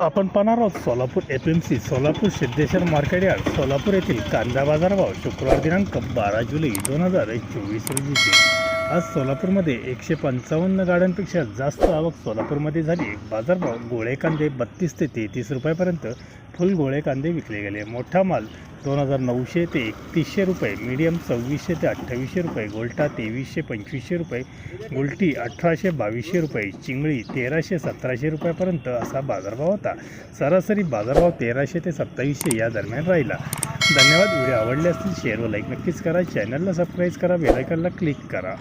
आपण पाहणार आहोत Solapur F M C Solapur Siddheshwar market yard Solapur येथील कांदा बाजारभाव शुक्रवार दिनांक बारा जुलै दोन हजार चोवीस रोजीचे आज सोलापूरमध्ये एकशे पंचावन्न गाड्यांपेक्षा जास्त आवक सोलापूरमध्ये झाली. बाजारभाव गोळे कांदे बत्तीस ते तेहतीस रुपयापर्यंत फुल गोळे कांदे विकले गेले. मोठा माल दोन हजार नऊशे ते एकतीसशे रुपये मीडियम सव्वीसशे ते अठ्ठावीसशे रुपये गोल्टा तेवीसशे पंचवीसशे रुपये गोल्टी अठराशे बावीसशे रुपये चिंगळी तेराशे सतराशे रुपयापर्यंत असा बाजारभाव होता. सरासरी बाजारभाव तेराशे ते सत्तावीसशे या दरम्यान राहिला. धन्यवाद. व्हिडिओ आवडले असतील शेअर व लाईक नक्कीच करा. चॅनलला सबस्क्राईब करा. बेलायकनला क्लिक करा.